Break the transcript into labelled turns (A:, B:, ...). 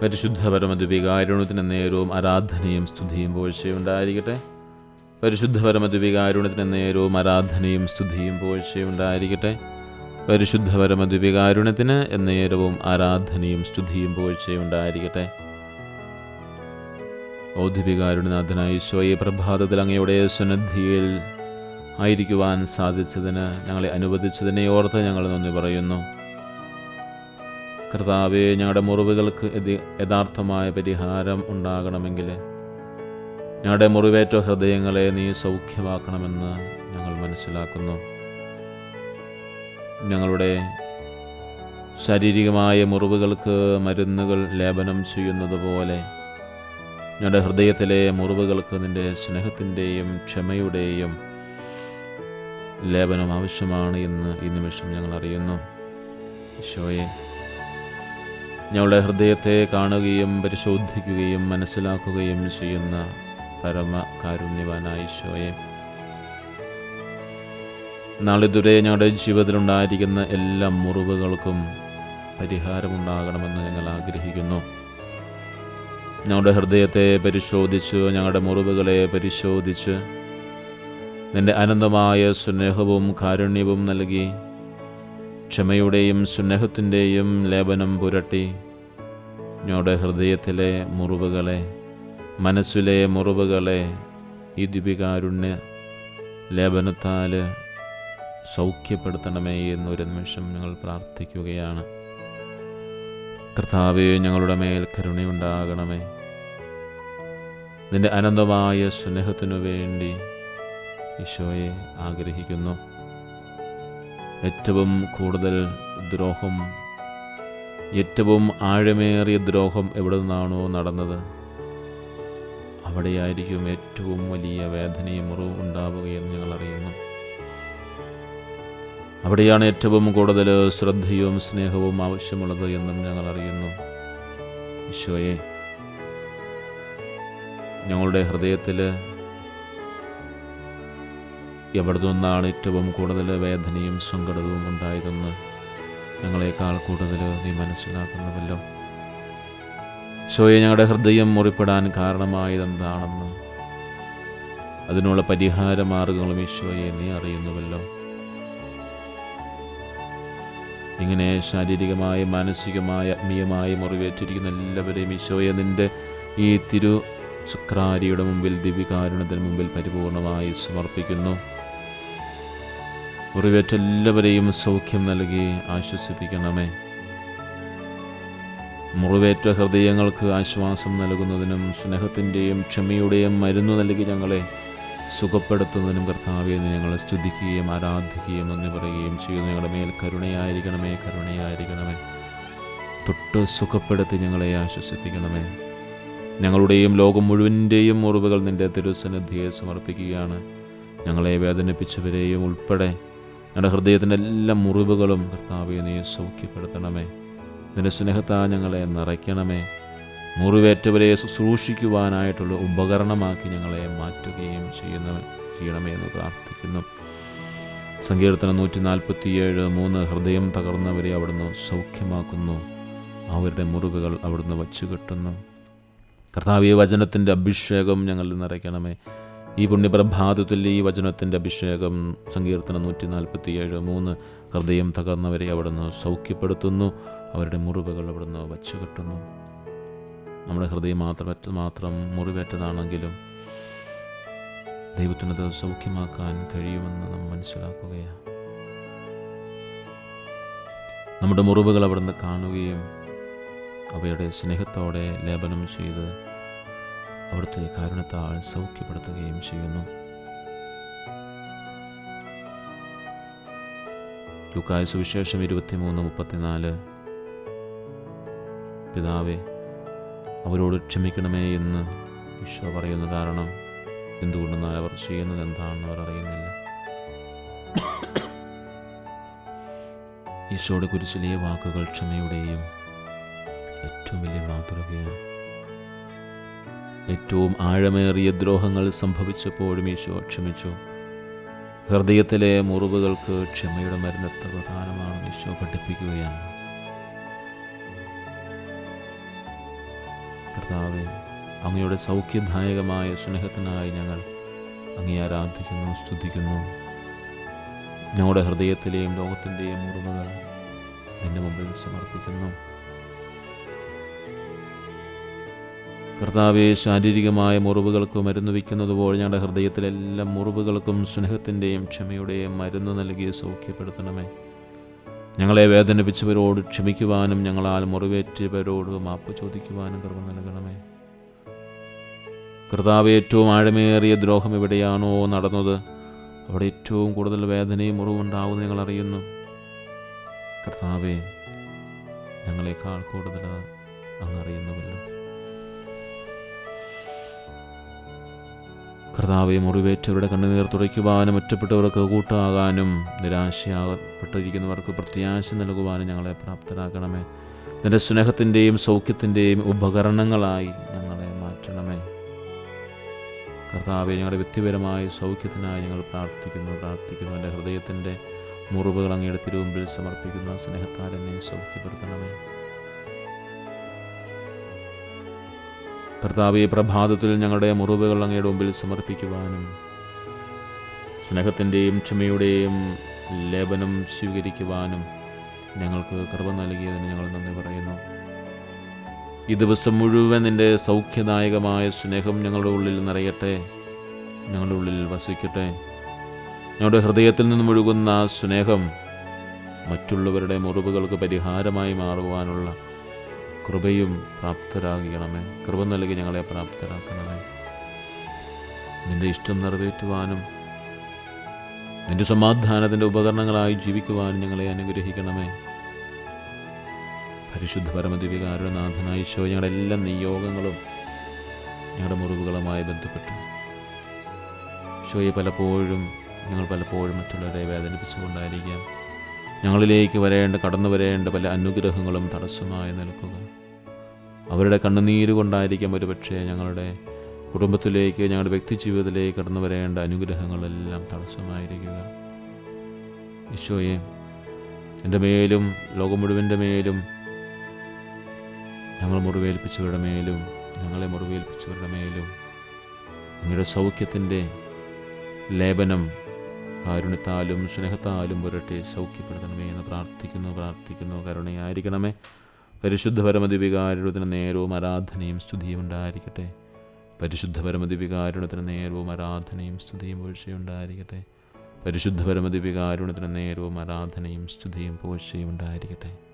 A: പരിശുദ്ധ പരമദ്വികാരുണത്തിന് നേരവും ആരാധനയും സ്തുതിയും പോഴ്ചയും ഉണ്ടായിരിക്കട്ടെ പരിശുദ്ധ പരമദ്വികാരുണത്തിന് നേരവും ആരാധനയും സ്തുതിയും പോഴ്ചയും ഉണ്ടായിരിക്കട്ടെ പരിശുദ്ധ പരമദ്വികാരുണത്തിന് നേരവും ആരാധനയും സ്തുതിയും പോഴ്ചയും ഉണ്ടായിരിക്കട്ടെ ഔദ്യോഗികാരുണ്യനാഥനായ ഈശോയെ പ്രഭാതത്തിൽ അങ്ങയുടെ സന്നദ്ധിയിൽ ആയിരിക്കുവാൻ സാധിച്ചതിന് ഞങ്ങളെ അനുവദിച്ചതിനെ ഓർത്ത് ഞങ്ങൾ നന്ദി പറയുന്നു. കർത്താവെ ഞങ്ങളുടെ മുറിവുകൾക്ക് യഥാർത്ഥമായ പരിഹാരം ഉണ്ടാകണമെങ്കിൽ ഞങ്ങളുടെ മുറിവേറ്റ ഹൃദയങ്ങളെ നീ സൗഖ്യമാക്കണമെന്ന് ഞങ്ങൾ മനസ്സിലാക്കുന്നു. ഞങ്ങളുടെ ശാരീരികമായ മുറിവുകൾക്ക് മരുന്നുകൾ ലേപനം ചെയ്യുന്നത് പോലെ ഞങ്ങളുടെ ഹൃദയത്തിലെ മുറിവുകൾക്ക് നിന്റെ സ്നേഹത്തിന്റെയും ക്ഷമയുടെയും ലേപനം ആവശ്യമാണ് എന്ന് ഈ നിമിഷം ഞങ്ങൾ അറിയുന്നു. ഈശോയെ ഞങ്ങളുടെ ഹൃദയത്തെ കാണുകയും പരിശോധിക്കുകയും മനസ്സിലാക്കുകയും ചെയ്യുന്ന പരമ കാരുണ്യവാനായ ഈശോയെ. നാളിതുവരെ ഞങ്ങളുടെ ജീവിതത്തിലുണ്ടായിരിക്കുന്ന എല്ലാ മുറിവുകൾക്കും പരിഹാരമുണ്ടാകണമെന്ന് ഞങ്ങൾ ആഗ്രഹിക്കുന്നു. ഞങ്ങളുടെ ഹൃദയത്തെ പരിശോധിച്ച് ഞങ്ങളുടെ മുറിവുകളെ പരിശോധിച്ച് നിന്റെ അനന്തമായ സ്നേഹവും കാരുണ്യവും നൽകി ക്ഷമയുടെയും സ്നേഹത്തിന്റെയും ലേപനം പുരട്ടി. ഞങ്ങളുടെ ഹൃദയത്തിലെ മുറിവുകളെ മനസ്സിലെ മുറിവുകളെ ഈ ദിപികാരുണ്യ ലേപനത്താൽ സൗഖ്യപ്പെടുത്തണമേ എന്നൊരു നിമിഷം ഞങ്ങൾ പ്രാർത്ഥിക്കുകയാണ്. കർത്താവെ ഞങ്ങളുടെ മേൽ കരുണയുണ്ടാകണമേ. നിന്റെ അനന്തമായ സ്നേഹത്തിനു വേണ്ടി ഈശോയെ ആഗ്രഹിക്കുന്നു. ഏറ്റവും കൂടുതൽ ദ്രോഹം ഏറ്റവും ആഴമേറിയ ദ്രോഹം എവിടെ നിന്നാണോ നടന്നത്? അവിടെയായിരിക്കും ഏറ്റവും വലിയ വേദനയും മുറിവും ഉണ്ടാവുകയെന്ന് ഞങ്ങൾ അറിയുന്നു. അവിടെയാണ് ഏറ്റവും കൂടുതൽ ശ്രദ്ധയും സ്നേഹവും ആവശ്യമുള്ളത് എന്നും ഞങ്ങൾ അറിയുന്നു. ഈശോയെ ഞങ്ങളുടെ ഹൃദയത്തിൽ എവിടെ നിന്നാണ് ഏറ്റവും കൂടുതൽ വേദനയും സങ്കടവും ഉണ്ടായതെന്ന് ഞങ്ങളെക്കാൾ കൂടുതൽ നീ മനസ്സിലാക്കുന്നുവല്ലോ. ശോയെ ഞങ്ങളുടെ ഹൃദയം മുറിപ്പെടാൻ കാരണമായതെന്താണെന്ന് അതിനുള്ള പരിഹാര മാർഗങ്ങളും ഈശോയെ നീ അറിയുന്നുവല്ലോ. ഇങ്ങനെ ശാരീരികമായ മാനസികമായ ആത്മീയമായ മുറിവേറ്റിരിക്കുന്ന എല്ലാവരെയും ഈശോയെ നിന്റെ ഈ തിരു ശുക്രാരിയുടെ മുമ്പിൽ ദിവികാരുണത്തിന് മുമ്പിൽ പരിപൂർണമായി സമർപ്പിക്കുന്നു. മുറിവേറ്റ എല്ലാവരെയും സൗഖ്യം നൽകി ആശ്വസിപ്പിക്കണമേ. മുറിവേറ്റ ഹൃദയങ്ങൾക്ക് ആശ്വാസം നൽകുന്നതിനും സ്നേഹത്തിന്റെയും ക്ഷമയുടെയും മരുന്ന് നൽകി ഞങ്ങളെ സുഖപ്പെടുത്തുന്നതിനും കർത്താവെ ഞങ്ങളെ സ്തുതിക്കുകയും ആരാധിക്കുകയും എന്ന് പറയുകയും ചെയ്യുന്നു. ഞങ്ങളുടെ മേൽ കരുണയായിരിക്കണമേ കരുണയായിരിക്കണമേ. തൊട്ട് സുഖപ്പെടുത്തി ഞങ്ങളെ ആശ്വസിപ്പിക്കണമേ. ഞങ്ങളുടെയും ലോകം മുഴുവന്റെയും മുറിവുകൾ നിന്റെ തിരുസന്നിധിയെ സമർപ്പിക്കുകയാണ്. ഞങ്ങളെ വേദനിപ്പിച്ചവരെയും ഉൾപ്പെടെ ഞങ്ങളുടെ ഹൃദയത്തിന്റെ എല്ലാ മുറിവുകളും കർത്താവെ നീ സൗഖ്യപ്പെടുത്തണമേ. നിന്റെ സ്നേഹത്താ ഞങ്ങളെ നിറയ്ക്കണമേ. മുറിവേറ്റവരെ ശുശ്രൂഷിക്കുവാനായിട്ടുള്ള ഉപകരണമാക്കി ഞങ്ങളെ മാറ്റുകയും ചെയ്യുന്ന ചെയ്യണമേ എന്ന് പ്രാർത്ഥിക്കുന്നു. സങ്കീർത്തനം നൂറ്റി നാൽപ്പത്തിയേഴ് മൂന്ന് ഹൃദയം തകർന്നവരെ അവിടുന്ന് സൗഖ്യമാക്കുന്നു. അവരുടെ മുറിവുകൾ അവിടുന്ന് വച്ചുകെട്ടുന്നു. കർത്താവ് ഈ വചനത്തിന്റെ അഭിഷേകം ഞങ്ങളിൽ നിറയ്ക്കണമേ. ഈ പുണ്യപ്രഭാതത്തിൽ ഈ വചനത്തിന്റെ അഭിഷേകം സങ്കീർത്തനം നൂറ്റി നാൽപ്പത്തി ഏഴ് മൂന്ന്. ഹൃദയം തകർന്നവരെ അവിടുന്ന് സൗഖ്യപ്പെടുത്തുന്നു. അവരുടെ മുറിവുകൾ അവിടുന്ന് വച്ചുകെട്ടുന്നു. നമ്മുടെ ഹൃദയം മാത്രം മാത്രം മുറിവേറ്റതാണെങ്കിലും ദൈവത്തിനത് സൗഖ്യമാക്കാൻ കഴിയുമെന്ന് നാം മനസ്സിലാക്കുകയാണ്. നമ്മുടെ മുറിവുകൾ അവിടുന്ന് കാണുകയും അവയുടെ സ്നേഹത്തോടെ ലേപനം ചെയ്ത് അവിടുത്തെ കാരണത്താൽ സൗഖ്യപ്പെടുത്തുകയും ചെയ്യുന്നു. ലുക്കായ സുവിശേഷം ഇരുപത്തിമൂന്ന് മുപ്പത്തിനാല്. പിതാവെ അവരോട് ക്ഷമിക്കണമേ എന്ന് ഈശോ പറയുന്ന കാരണം എന്തുകൊണ്ടെന്നാൽ അവർ ചെയ്യുന്നത് എന്താണെന്ന് അവർ അറിയുന്നില്ല. ഈശോയുടെ കുരിശിലെ വാക്കുകൾ ക്ഷമയുടെയും ഏറ്റവും വലിയ മാതൃകയാണ്. ഏറ്റവും ആഴമേറിയ ദ്രോഹങ്ങൾ സംഭവിച്ചപ്പോഴും ഈശോ ക്ഷമിച്ചു. ഹൃദയത്തിലെ മുറിവുകൾക്ക് ക്ഷമയുടെ മരുന്ന് എത്ര പ്രധാനമാണെന്ന് ഈശോ പഠിപ്പിക്കുകയാണ്. അങ്ങയുടെ സൗഖ്യദായകമായ സ്നേഹത്തിനായി ഞങ്ങൾ അങ്ങേ ആരാധിക്കുന്നു സ്തുതിക്കുന്നു. ഞങ്ങളുടെ ഹൃദയത്തിലെയും ലോകത്തിന്റെയും മുറിവുകൾ നിന്റെ മുമ്പിൽ സമർപ്പിക്കുന്നു. കർത്താവെ ശാരീരികമായ മുറിവുകൾക്ക് മരുന്ന് വയ്ക്കുന്നത് പോലെ ഞങ്ങളുടെ ഹൃദയത്തിലെ എല്ലാ മുറിവുകൾക്കും സ്നേഹത്തിന്റെയും ക്ഷമയുടെയും മരുന്ന് നൽകി സൗഖ്യപ്പെടുത്തണമേ. ഞങ്ങളെ വേദനിപ്പിച്ചവരോട് ക്ഷമിക്കുവാനും ഞങ്ങളാൽ മുറിവേറ്റവരോട് മാപ്പ് ചോദിക്കുവാനും കൃപ നൽകണമേ. കർത്താവ് ഏറ്റവും ആഴമേറിയ ദ്രോഹം എവിടെയാണോ നടന്നത് അവിടെ ഏറ്റവും കൂടുതൽ വേദനയും മുറിവുണ്ടാവുമെന്ന് ഞങ്ങൾ അറിയുന്നു. കർത്താവെ ഞങ്ങളെക്കാൾ കൂടുതൽ അങ്ങ് കർത്താവെ മുറിവേറ്റവരുടെ കണ്ണുനീർ തുടയ്ക്കുവാനും ഒറ്റപ്പെട്ടവർക്ക് കൂട്ടാകാനും നിരാശയാകപ്പെട്ടിരിക്കുന്നവർക്ക് പ്രത്യാശ നൽകുവാനും ഞങ്ങളെ പ്രാപ്തരാക്കണമേ. നിന്റെ സ്നേഹത്തിന്റെയും സൗഖ്യത്തിന്റെയും ഉപകരണങ്ങളായി ഞങ്ങളെ മാറ്റണമേ. കർത്താവെ ഞങ്ങളുടെ വ്യക്തിപരമായ സൗഖ്യത്തിനായി ഞങ്ങൾ പ്രാർത്ഥിക്കുന്നു പ്രാർത്ഥിക്കുന്നു. എന്റെ ഹൃദയത്തിന്റെ മുറിവുകൾ അങ്ങയുടെ തിരുമുമ്പിൽ സമർപ്പിക്കുന്ന സ്നേഹത്താൽ എന്നെ സൗഖ്യപ്പെടുത്തണമേ. കർത്താവ് ഈ പ്രഭാതത്തിൽ ഞങ്ങളുടെ മുറിവുകൾ അങ്ങയുടെ മുമ്പിൽ സമർപ്പിക്കുവാനും സ്നേഹത്തിന്റെയും ക്ഷമയുടെയും ലേപനം സ്വീകരിക്കുവാനും ഞങ്ങൾക്ക് കൃപ നൽകിയതിന് ഞങ്ങൾ നന്ദി പറയുന്നു. ഈ ദിവസം മുഴുവൻ നിന്റെ സൗഖ്യദായകമായ സ്നേഹം ഞങ്ങളുടെ ഉള്ളിൽ നിറയട്ടെ ഞങ്ങളുടെ ഉള്ളിൽ വസിക്കട്ടെ. ഞങ്ങളുടെ ഹൃദയത്തിൽ നിന്നും ഒഴുകുന്ന സ്നേഹം മറ്റുള്ളവരുടെ മുറിവുകൾക്ക് പരിഹാരമായി മാറുവാനുള്ള കൃപയും പ്രാപ്തരാകണമേ. കൃപ നൽകി ഞങ്ങളെ പ്രാപ്തരാക്കണമേ. നിന്റെ ഇഷ്ടം നിറവേറ്റുവാനും നിന്റെ സമാധാനത്തിന്റെ ഉപകരണങ്ങളായി ജീവിക്കുവാനും ഞങ്ങളെ അനുഗ്രഹിക്കണമേ. പരിശുദ്ധ പരമദിവികാരുനാഥനായ ഈശോ ഞങ്ങളുടെ എല്ലാ നിയോഗങ്ങളും ഞങ്ങളുടെ മുറിവുകളുമായി ബന്ധപ്പെട്ട്. ഈശോയെ പലപ്പോഴും ഞങ്ങൾ പലപ്പോഴും മറ്റുള്ളവരെ വേദനിപ്പിച്ചുകൊണ്ടായിരിക്കാം. ഞങ്ങളിലേക്ക് വരേണ്ട കടന്നു വരേണ്ട പല അനുഗ്രഹങ്ങളും തടസ്സമായി നിൽക്കുക. അവരുടെ കണ്ണുനീര് കൊണ്ടായിരിക്കാം ഒരുപക്ഷെ ഞങ്ങളുടെ കുടുംബത്തിലേക്ക് ഞങ്ങളുടെ വ്യക്തിജീവിതത്തിലേക്ക് കടന്നു വരേണ്ട അനുഗ്രഹങ്ങളെല്ലാം തടസ്സമായിരിക്കുക. ഈശോയെ എന്റെ മേലും ലോകം മുഴുവന്റെ മേലും ഞങ്ങൾ മുറിവേൽപ്പിച്ചവരുടെ മേലും ഞങ്ങളെ മുറിവേൽപ്പിച്ചവരുടെ മേലും നിങ്ങളുടെ സൗഖ്യത്തിന്റെ ലേപനം കാരുണ്യത്താലും സ്നേഹത്താലും പുരട്ടെ സൗഖ്യപ്പെടുത്തണമേ എന്ന് പ്രാർത്ഥിക്കുന്നു പ്രാർത്ഥിക്കുന്നു കരുണയായിരിക്കണമേ. പരിശുദ്ധ പരമദിവികാരുണത്തിന് നേരവും ആരാധനയും സ്തുതിയും ഉണ്ടായിരിക്കട്ടെ. പരിശുദ്ധ പരമദിവികാരുണത്തിന് നേരവും ആരാധനയും സ്തുതിയും വീഴ്ചയും ഉണ്ടായിരിക്കട്ടെ. പരിശുദ്ധ പരമദിവികാരുണത്തിന് നേരവും ആരാധനയും സ്തുതിയും പോഴ്ചയും ഉണ്ടായിരിക്കട്ടെ.